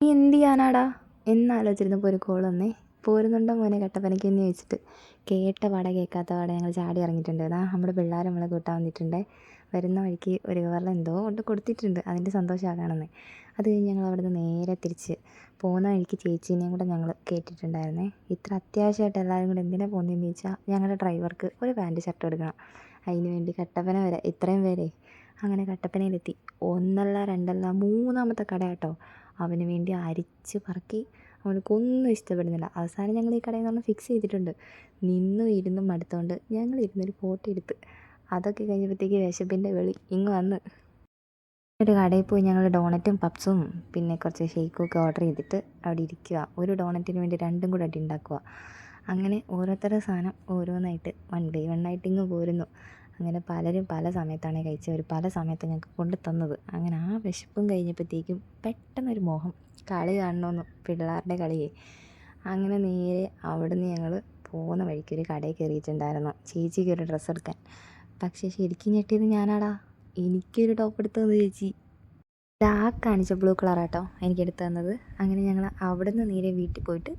നീ എന്ത് ചെയ്യാനാടാ എന്നാലോചിച്ചിരുന്നപ്പോൾ ഒരു കോൾ വന്നേ. പോരുന്നുണ്ടോ മോനെ കട്ടപ്പനയ്ക്ക് എന്ന് ചോദിച്ചിട്ട്. കേട്ട വട കേൾക്കാത്ത പാടെ ഞങ്ങൾ ചാടി ഇറങ്ങിയിട്ടുണ്ട്. അതാ നമ്മുടെ പിള്ളേർ നമ്മളെ കൂട്ടാൻ വന്നിട്ടുണ്ട്. വരുന്ന വഴിക്ക് ഒരു കവറിൽ എന്തോ കൊണ്ട് കൊടുത്തിട്ടുണ്ട്. അതിന്റെ സന്തോഷമാണ് കാണുന്നത് അത് കഴിഞ്ഞ് ഞങ്ങൾ അവിടെ നിന്ന് നേരെ തിരിച്ച് പോകുന്ന വഴിക്ക് ചേച്ചീനെയും കൂടെ ഞങ്ങൾ കേട്ടിട്ടുണ്ടായിരുന്നേ. ഇത്ര അത്യാവശ്യമായിട്ട് എല്ലാവരും കൂടെ എന്തിനാണ് പോകുന്നതെന്ന് ചോദിച്ചാൽ ഞങ്ങളുടെ ഡ്രൈവർക്ക് ഒരു പാന്റ് ഷർട്ട് എടുക്കണം അതിന് വേണ്ടി കട്ടപ്പന വരെ ഇത്രയും പേരെ അങ്ങനെ കട്ടപ്പനയിലെത്തി. ഒന്നല്ല രണ്ടല്ല മൂന്നാമത്തെ കട കേട്ടോ. അവന് വേണ്ടി അരിച്ച് പറക്കി. അവനക്കൊന്നും ഇഷ്ടപ്പെടുന്നില്ല. അവസാനം ഞങ്ങൾ ഈ കടയിൽ നിന്ന് ഫിക്സ് ചെയ്തിട്ടുണ്ട്. നിന്നും ഇരുന്നും മടുത്തോണ്ട് ഞങ്ങൾ ഇരുന്നൊരു ഫോട്ടോ എടുത്ത്. അതൊക്കെ കഴിഞ്ഞപ്പോഴത്തേക്ക് വിശപ്പിന്റെ വെളി ഇങ്ങ് വന്ന്. ഒരു കടയിൽ പോയി ഞങ്ങൾ ഡോണറ്റും പപ്സും പിന്നെ കുറച്ച് ഷേക്കും ഒക്കെ ഓർഡർ ചെയ്തിട്ട് അവിടെ ഇരിക്കുക. ഒരു ഡോണറ്റിന് വേണ്ടി രണ്ടും കൂടെ അടി ഉണ്ടാക്കുക. അങ്ങനെ ഓരോരുത്തരുടെ സാധനം ഓരോന്നായിട്ട് വൺ ബൈ വൺ ആയിട്ട് ഇങ്ങ് പോരുന്നു. അങ്ങനെ പലരും പല സമയത്താണ് കഴിച്ചവർ പല സമയത്ത് ഞങ്ങൾക്ക് കൊണ്ട് തന്നത്. അങ്ങനെ ആ വിശപ്പും കഴിഞ്ഞപ്പോഴത്തേക്കും പെട്ടെന്നൊരു മോഹം. കളി കാണണമെന്ന് പിള്ളേരുടെ കളിയെ. അങ്ങനെ നേരെ അവിടുന്ന് ഞങ്ങൾ പോകുന്ന വഴിക്ക് ഒരു കടയിൽ കയറിയിട്ടുണ്ടായിരുന്നു ചേച്ചിക്ക് ഒരു ഡ്രസ്സ് എടുക്കാൻ. പക്ഷേ ശരിക്കും ഞെട്ടിയത് ഞാനാടാ. എനിക്കൊരു ടോപ്പ് എടുത്തു തന്നു ചേച്ചി. ഇതാ കാണിച്ച ബ്ലൂ കളറാട്ടോ എനിക്ക് എടുത്തു തന്നത്. അങ്ങനെ ഞങ്ങൾ അവിടെ നിന്ന് നേരെ വീട്ടിൽ പോയിട്ട്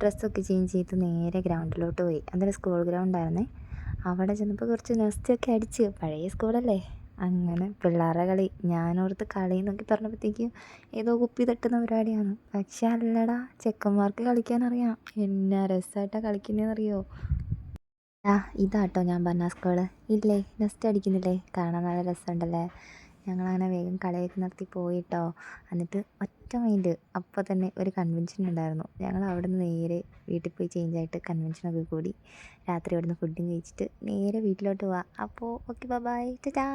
ഡ്രസ്സൊക്കെ ചേഞ്ച് ചെയ്ത് നേരെ ഗ്രൗണ്ടിലോട്ട് പോയി. അതൊരു സ്കൂൾ ഗ്രൗണ്ടായിരുന്നേ അവിടെ ചെന്നപ്പോൾ കുറച്ച് നെസ്റ്റൊക്കെ അടിച്ച്. പഴയ സ്കൂളല്ലേ അങ്ങനെ പിള്ളേരുടെ കളി. ഞാനോർത്ത് കളി എന്നൊക്കെ പറഞ്ഞപ്പോഴത്തേക്കും ഏതോ കുപ്പി തട്ടുന്ന പരിപാടിയാണ്. പക്ഷെ അല്ലടാ ചെക്കന്മാർക്ക് കളിക്കാനറിയാം എന്നാ രസമായിട്ടാണ് കളിക്കുന്നതെന്നറിയോ ആ ഇതാട്ടോ ഞാൻ പറഞ്ഞ സ്കൂൾ ഇല്ലേ നെസ്റ്റ് അടിക്കുന്നില്ലേ? കാണാൻ നല്ല രസമുണ്ടല്ലേ? ഞങ്ങളങ്ങനെ വേഗം കളിയൊക്കെ നിർത്തി പോയിട്ടോ. എന്നിട്ട് ഒറ്റ മൈൻഡ് അപ്പോൾ തന്നെ ഒരു കൺവെൻഷൻ ഉണ്ടായിരുന്നു. ഞങ്ങൾ അവിടെ നിന്ന് നേരെ വീട്ടിൽ പോയി ചേഞ്ച് ആയിട്ട് കൺവെൻഷനൊക്കെ കൂടി. രാത്രി അവിടെ നിന്ന് ഫുഡും കഴിച്ചിട്ട് നേരെ വീട്ടിലോട്ട് പോവാം അപ്പോൾ ഓക്കെ ബൈ ബൈ ടാ